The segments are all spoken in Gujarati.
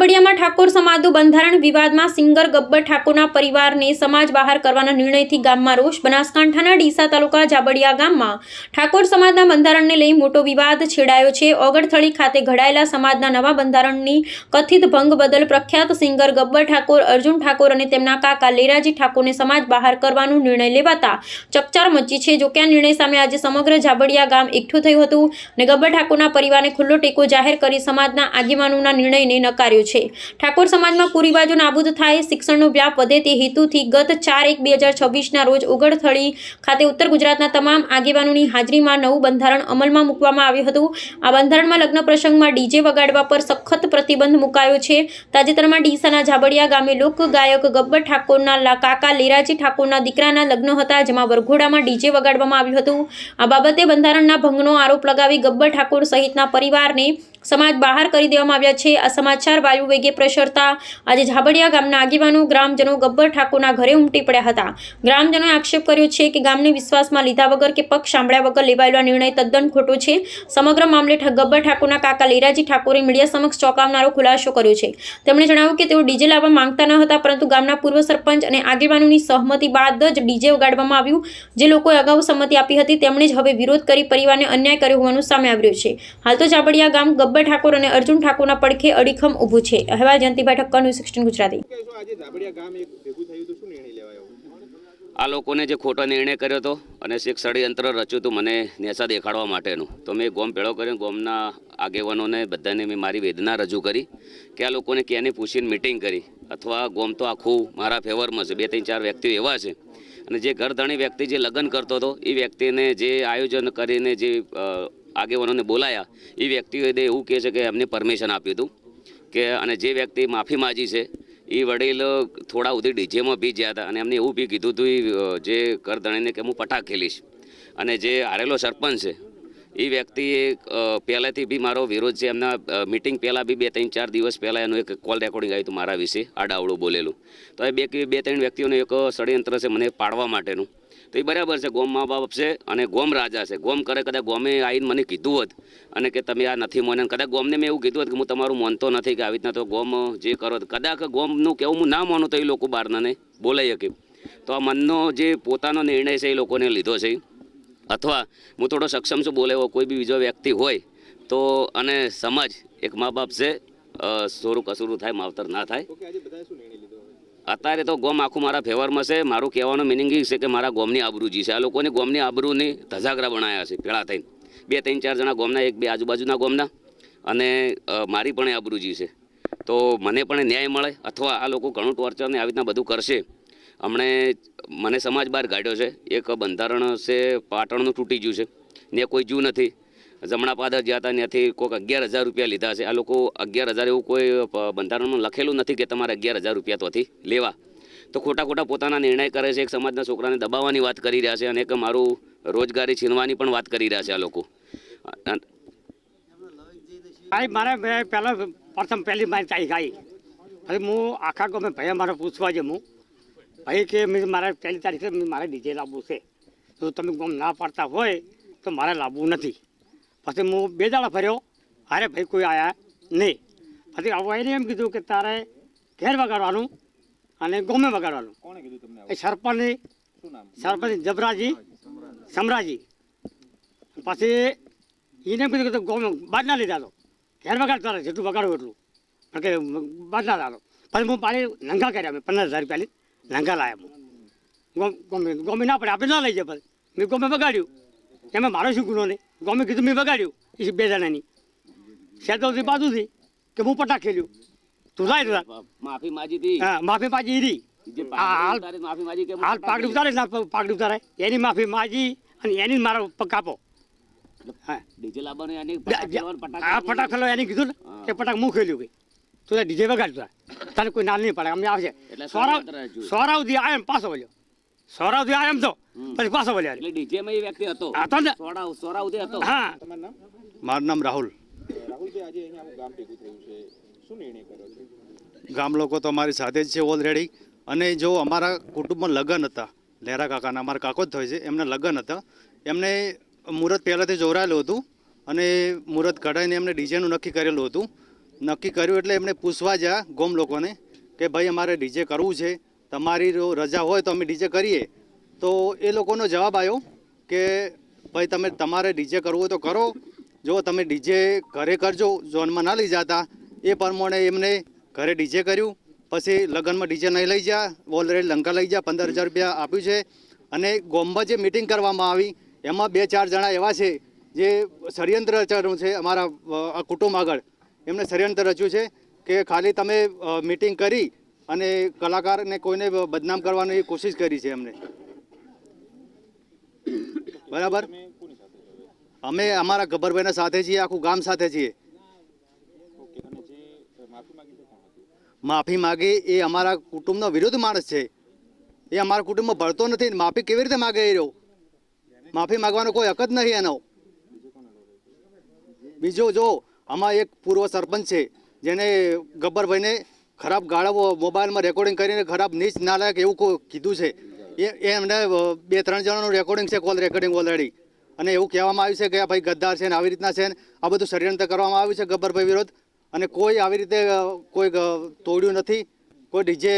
ઝાબડિયામાં ઠાકોર સમાજનું બંધારણ વિવાદમાં સિંગર ગબ્બર ઠાકોરના પરિવારને સમાજ બહાર કરવાના નિર્ણયથી ગામમાં રોષ. બનાસકાંઠાના ડીસા તાલુકા ઝાબડિયા ગામમાં ઠાકોર સમાજના બંધારણને લઈ મોટો વિવાદ છેડાયો છે. ઓગળથળી ખાતે ઘડાયેલા સમાજના નવા બંધારણની કથિત ભંગ બદલ પ્રખ્યાત સિંગર ગબ્બર ઠાકોર, અર્જુન ઠાકોર અને તેમના કાકા લેરાજી ઠાકોરને સમાજ બહાર કરવાનો નિર્ણય લેવાતા ચકચાર મચી છે. જો કે આ નિર્ણય સામે આજે સમગ્ર ઝાબડિયા ગામ એકઠું થયું હતું અને ગબ્બર ઠાકોરના પરિવારને ખુલ્લો ટેકો જાહેર કરી સમાજના આગેવાનોના નિર્ણયને નકાર્યો છે. ઠાકોર સમાજમાં કુરિવાજો નાબૂદ થાય, શિક્ષણનો વ્યાપ વધે તે હેતુથી ગત ચાર એક બે હજાર છવ્વીસના રોજ ઉગડથળી ખાતે ઉત્તર ગુજરાતના તમામ આગેવાનોની હાજરીમાં નવું બંધારણ અમલમાં મૂકવામાં આવ્યું હતું. આ બંધારણમાં લગ્ન પ્રસંગમાં ડીજે વગાડવા પર સખત પ્રતિબંધ મુકાયો છે. તાજેતરમાં ડીસાના ઝાબડિયા ગામે લોકગાયક ગબ્બર ઠાકોરના કાકા લેરાજી ઠાકોરના દીકરાના લગ્ન હતા, જેમાં વરઘોડામાં ડીજે વગાડવામાં આવ્યું હતું. આ બાબતે બંધારણના ભંગનો આરોપ લગાવી ગબ્બર ઠાકોર સહિતના પરિવારને સમાજ બહાર કરી દેવામાં આવ્યા છે. આ સમાચાર વાયુ વેગે પ્રસરતા. આજે ઝાબડિયા ગામના આગેવાનો ગ્રામજનો ગબ્બર ઠાકોરના ઘરે ઉમટી પડ્યા હતા. ગ્રામજનોએ આક્ષેપ કર્યો છે કે ગામને વિશ્વાસમાં લીધા વગર કે પક્ષ સાંભળ્યા વગર લેવાયેલો નિર્ણય તદ્દન ખોટો છે. સમગ્ર મામલે ગબ્બર ઠાકોરના કાકા લેરાજી ઠાકોરે મીડિયા સમક્ષ ચોંકાવનારો ખુલાસો કર્યો છે. તેમણે જણાવ્યું કે તેઓ ડીજે લાવવા માંગતા ન હતા, પરંતુ ગામના પૂર્વ સરપંચ અને આગેવાનોની સહમતિ બાદ જ ડીજે ઉગાડવામાં આવ્યું. જે લોકોએ અગાઉ સંમતિ આપી હતી, તેમણે જ હવે વિરોધ કરી પરિવારને અન્યાય કર્યો હોવાનું સામે આવ્યું છે. હાલ તો ઝાબડિયા ગામ ગબ્બર ઠાકોર અને અર્જુન ઠાકોરના પડખે અડીખમ ઊભું છે. અહેવાલ જયંતિભાઈ ઠક્કર ન્યૂઝ સિક્સટીન ગુજરાતી. કહેશો આજે ધાબડિયા ગામ એક ભેગું થયું તો શું નિર્ણય લેવાયો? આ લોકોને જે ખોટો નિર્ણય કર્યો હતો અને શીખ ષડયંત્ર રચ્યું હતું મને નેસા દેખાડવા માટેનું. તો મેં ગોમ ભેળો કર્યો ગોમના આગેવાનોને બધાને મેં મારી વેદના રજૂ કરી કે આ લોકોને ક્યાંને પૂછીને મિટિંગ કરી. અથવા ગોમ તો આખું મારા ફેવરમાં છે. બે ત્રણ ચાર વ્યક્તિઓ એવા છે. અને જે ઘરધણી વ્યક્તિ જે લગ્ન કરતો હતો એ વ્યક્તિને જે આયોજન કરીને જે આગેવાનોને બોલાયા. એ વ્યક્તિઓએ એવું કહે છે કે એમને પરમિશન આપ્યું હતું કે અને જે વ્યક્તિ માફી માજી છે, એ વડીલ થોડા સુધી ડીજેમાં બી ગયા હતા અને એમને એવું બી કીધું હતું જે કરધણીને કે હું પટાક ખેલીશ. અને જે હારેલો સરપંચ છે, એ વ્યક્તિએ પહેલાંથી બી મારો વિરોધ છે, એમના મિટિંગ પહેલાં બી બે ત્રણ ચાર દિવસ પહેલાં એનું એક કોલ રેકોર્ડિંગ આવ્યું હતું મારા વિશે આડાવડું બોલેલું. તો એ બે બે ત્રણ વ્યક્તિઓનું એક ષડયંત્ર છે મને પાડવા માટેનું. તો એ બરાબર છે, ગોમ મા બાપ છે અને ગોમ રાજા છે. ગોમ કરે કદાચ ગોમે આવીને મને કીધું હોત અને કે તમે આ નથી મોને કદાચ ગોમને મેં એવું કીધું હોત કે હું તમારું માનતો નથી કે આવી રીતના તો ગોમ જે કરો કદાચ ગોમનું કેવું હું ના માનું તો એ લોકો બહારનાને બોલાઈ શકે. તો આ મનનો જે પોતાનો નિર્ણય છે એ લોકોને લીધો છે. અથવા હું થોડો સક્ષમ છું બોલે એવો કોઈ બી બીજો વ્યક્તિ હોય તો અને સમજ એક મા બાપ છે સોરું કસુરું થાય, માવતર ના થાય. અત્યારે તો ગોમ આખું મારા ફેવરમાં છે. મારું કહેવાનું મિનિંગ એ છે કે મારા ગોમની આબરૂજી છે. આ લોકોને ગોમની આબરૂની ધજાગરા બનાવ્યા છે પેળા થઈને. બે, ત્રણ, ચાર જણા ગોમના, એક બે આજુબાજુના ગોમના. અને મારી પણ આબરૂજી છે. તો મને પણ ન્યાય મળે અથવા આ લોકો ઘણું ટોર્ચર ને આવી રીતના બધું કરશે. હમણે મને સમાજ બહાર કાઢ્યો છે. એક બંધારણ છે, પાટણનું તૂટી ગયું છે. ને કોઈ જ્યું નથી. જમણા પાદર જ્યાં હતા ત્યાંથી કોઈક અગિયાર હજાર રૂપિયા લીધા છે. આ લોકો અગિયાર હજાર એવું કોઈ બંધારણમાં લખેલું નથી કે તમારે અગિયાર હજાર રૂપિયા તોથી લેવા. તો ખોટા ખોટા પોતાના નિર્ણય કરે છે, એક સમાજના છોકરાને દબાવવાની વાત કરી રહ્યા છે અને એક મારું રોજગારી છીનવાની પણ વાત કરી રહ્યા છે આ લોકો. મારે પહેલાં પ્રથમ પહેલી મારી તારીખ આવી. પછી હું આખા ગમે ભાઈ મારે પૂછવા છે ભાઈ કે મારે પહેલી તારીખે મારે ડીજે લાવવું છે. જો તમે ગમ ના પાડતા હોય તો મારે લાવવું નથી. પછી હું બે દાડા ફર્યો. અરે ભાઈ કોઈ આયા નહીં. પછી એને એમ કીધું કે તારે ઘેર વગાડવાનું અને ગોમે વગાડવાનું. કોણે કીધું તમને એ સરપંચ સરપંચ જબરાજી. સમરાજી. પછી એને એમ કીધું કે ગોમે બાદ ના લીધા તો. ઘેર વગાડ તારે જેટલું વગાડવું એટલું. પણ કે બાદ ના લાવો પછી હું પાણી નંગા કર્યા મેં પંદર હજાર રૂપિયાની નંગા લાયા હું. ગોમે ગમે ગમે ના પડે આપણે ના લઈ જાય પછી. મેં ગમે વગાડ્યું. એમાં મારો શું ગુનો નહીં? ગમે કીધું મેં વગાડ્યું. એ બે જણાની. શેતોથી બાજુથી કે હું પટાક ખેલ્યું. તું લાય માફી માજી હતી. હા માફી માજી હતી. હાલ પાકડી ઉતારે ના પાકડી ઉતારે. એની માફી માજી અને એની મારો કાપો. હા. ડીજે લાવવાનું એની ખેલો એની કીધું ને કે પટાક હું ખેલ્યું ભાઈ તું ડીજે વગાડ તું તારે કોઈ નાલ નહીં પડે. અમને આવશે સોરાવ. સોરાવથી આયો પાછો વળ્યો. સોરાવથી થી એમ તો. પછી પાછો બોલ્યા એટલે ડીજે માં એ વ્યક્તિ હતો. આ તો ને. સોરાવ સોરાવથી હતો. હા. તમારું નામ? મારું નામ રાહુલ. રાહુલભાઈ આજે અહીંયા ગામ ભેગું થયું છે. શું નિર્ણય કર્યો છે? ગામ લોકો તો અમારી સાથે જ છે ઓલરેડી અને જો અમારા કુટુંબમાં લગ્ન હતા લહેરા કાકાના અમારા કાકો જ થાય છે એમને લગ્ન હતા. એમને મુહૂર્ત પહેલાંથી જોરાયેલું હતું અને મુહૂર્ત કઢાઈને એમને ડીજેનું નક્કી કરેલું હતું. નક્કી કર્યું એટલે એમને પૂછવા જ્યાં ગોમ લોકોને કે ભાઈ અમારે ડીજે કરવું છે. તમારી જો રજા હોય તો અમે ડીજે કરીએ. તો એ લોકોનો જવાબ આવ્યો કે, ભાઈ, તમે તમારે ડીજે કરવું હોય તો કરો. જો તમે ડીજે ઘરે કરજો, ઝોનમાં ના લઈ જતા. એ પ્રમાણે એમને ઘરે ડીજે કર્યું. પછી લગ્નમાં ડીજે નહીં લઈ જા ઓલરેડી લંકા લઈ જા પંદર હજાર રૂપિયા આપ્યું છે. અને ગોમમાં જે મિટિંગ કરવામાં આવી, એમાં બે ચાર જણા એવા છે, જે ષડયંત્ર રચાયું છે અમારા કુટુંબ આગળ. એમણે ષડયંત્ર રચ્યું છે કે, ખાલી તમે મિટિંગ કરી અને કલાકારને કોઈને બદનામ કરવાની કોશિશ કરી છે એમને. બરાબર? અમે અમારા ગબ્બરભાઈના સાથે છીએ, આખું ગામ સાથે છીએ. માફી માંગી એ અમારા કુટુંબનો વિરુદ્ધ માણસ છે. એ અમારા કુટુંબમાં ભળતો નથી માફી કેવી રીતે માગે એ રહ્યો? માફી માગવાનો કોઈ હક જ નથી એનો. બીજો જો, આમાં એક પૂર્વ સરપંચ છે, જેને ગબ્બરભાઈને ખરાબ ગાળો મોબાઈલમાં રેકોર્ડિંગ કરીને ખરાબ નીચ નાલાયક એવું કીધું છે? એ એમને બે, ત્રણ જણાનું રેકોર્ડિંગ છે કોલ રેકોર્ડિંગ ઓલરેડી અને એવું કહેવામાં આવ્યું છે કે ભાઈ ગદ્દાર છે ને આવી રીતના છે ને આ બધું ષડયંત્ર કરવામાં આવ્યું છે ગબ્બરભાઈ વિરોધ અને કોઈ આવી રીતે કોઈ તોડ્યું નથી. કોઈ ડીજે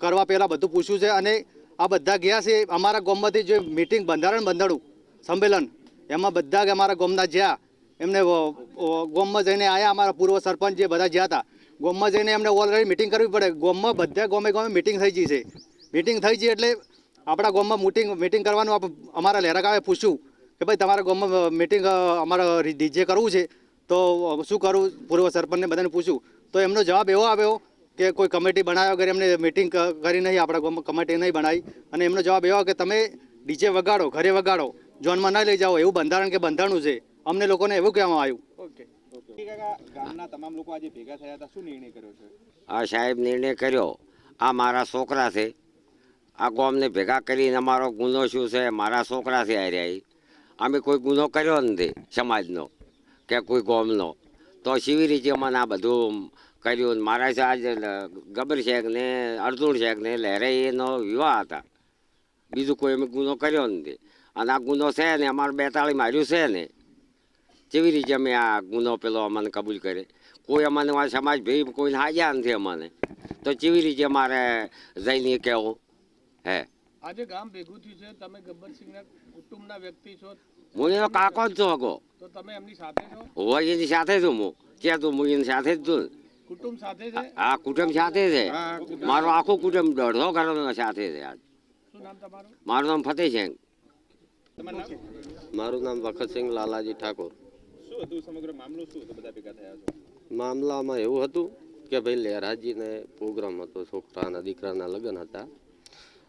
કરવા પહેલાં બધું પૂછ્યું છે અને આ બધા ગયા છે અમારા ગામમાંથી જે મિટિંગ બંધારણ બંધાડું, સંમેલન, એમાં બધા જ અમારા ગામના જ્યાં એમને ગામમાં જઈને આવ્યા અમારા પૂર્વ સરપંચ જે બધા જ્યાં હતા ગામમાં જઈને એમને ઓલરેડી મિટિંગ કરવી પડે. ગોમમાં બધા ગોમે ગોમે મિટિંગ થઈ ગઈ છે. મિટિંગ થઈ ગઈ એટલે આપણા ગોમમાં મિટિંગ મિટિંગ કરવાનું અમારા લહેરા ગામે પૂછ્યું કે ભાઈ તમારા ગામમાં મિટિંગ અમારા ડીજે કરવું છે? તો શું કરું? પૂર્વ સરપંચને બધાને પૂછ્યું. તો એમનો જવાબ એવો આવ્યો કે કોઈ કમિટી બનાવ્યા વગર એમને મિટિંગ કરી નહીં, આપણા ગામમાં કમિટી નહીં બનાવી. અને એમનો જવાબ એવો કે તમે ડીજે વગાડો, ઘરે વગાડો જોનમાં ના લઈ જાઓ, એવું બંધારણ કે બંધારણું છે. અમને લોકોને એવું કહેવામાં આવ્યું. ઓકે. શું નિર્ણય કર્યો છે? આ સાહેબ, નિર્ણય કર્યો. આ મારા છોકરા છે. આ ગોમને ભેગા કરીને અમારો ગુનો શું છે? મારા છોકરા છે ઈ. અમે કોઈ ગુનો કર્યો નથી સમાજનો કે કોઈ ગોમનો. તો કેવી રીતે મને આ બધું કર્યું મારા છે આજ ગબર શેખ ને અર્જુન શેખ ને લહેરે એનો વિવાહ હતા. બીજું કોઈ અમે ગુનો કર્યો નથી. અને આ ગુનો છે ને અમારે બેતાળી માર્યું છે ને. કેવી રીતે અમે આ ગુનો પેલો અમને કબૂલ કરે કોઈ અમને આ સમાજ ભાઈ કોઈને હાજ્યા નથી અમને. તો જેવી રીતે અમારે જઈને કહેવું હે. આજે ગામ ભેગું થયું છે. તમે ગબ્બરસિંહના કુટુંબના વ્યક્તિ છો. હું એનો કાકો જ છું હગો તો તમે એમની સાથે છો? હોય એની સાથે છું હું. ક્યાં તું? હું એની સાથે જ છું. કુટુંબ સાથે છે? હા કુટુંબ સાથે છે. મારું આખું કુટુંબ દોઢસો ઘરનો સાથે છે આજ. શું નામ તમારું? મારું નામ ફતેહ મારું નામ વખતસિંહ લાલાજી ઠાકોર. મામલામાં એવું હતું કે ભાઈ લહેરાજીને પ્રોગ્રામ હતો, છોકરાના દીકરાના લગ્ન હતા.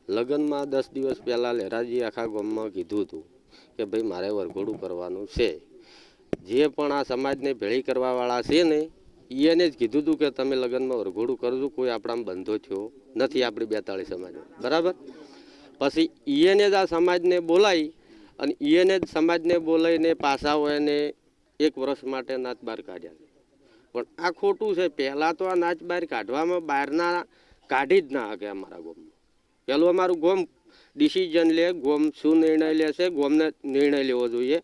લગ્નમાં દસ દિવસ પહેલાં લહેરાજી આખા ગામમાં કીધું હતું કે ભાઈ, મારે વરઘોડું કરવાનું છે. જે પણ આ સમાજને ભેળી કરવાવાળા છે ને એને જ કીધું હતું કે તમે લગ્નમાં વરઘોડું કરજો, કોઈ આપણામાં બંધો થયો નથી આપણી બેતાળીસ સમાજ બરાબર? પછી એને જ આ સમાજને બોલાવી અને એને જ સમાજને બોલાવીને પાસાઓને એક વર્ષ માટે નાચ બહાર કાઢ્યા છે. પણ આ ખોટું છે. પહેલાં તો આ નાચ બહાર કાઢવામાં બહારના કાઢી જ ના શકે અમારા ગોમમાં પહેલું અમારું ગોમ ડિસિઝન લે, ગોમ શું નિર્ણય લે છે ગોમને નિર્ણય લેવો જોઈએ.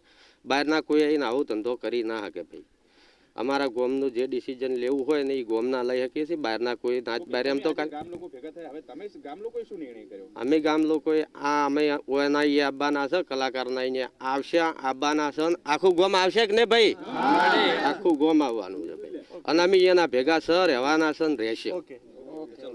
બહારના કોઈ આવીને આવો ધંધો કરી ના શકે ભાઈ. અમારા ગોમનું જે ડિસિઝન લેવું હોય ને એ ગોમના લઈ શકીએ છીએ બહારના કોઈ નાચ બહાર એમ તો ગામ ગામ અમે ગામ લોકોએ આ અમે ઓના એ આવવાના છે કલાકારના અહીંયા આવશે આવવાના છે આખું ગોમ આવશે કે નહીં ભાઈ? આખું ગોમ આવવાનું છે ભાઈ. અને અમે એના ભેગા સર રહેવાના છે ને રહેશે. ઓકે.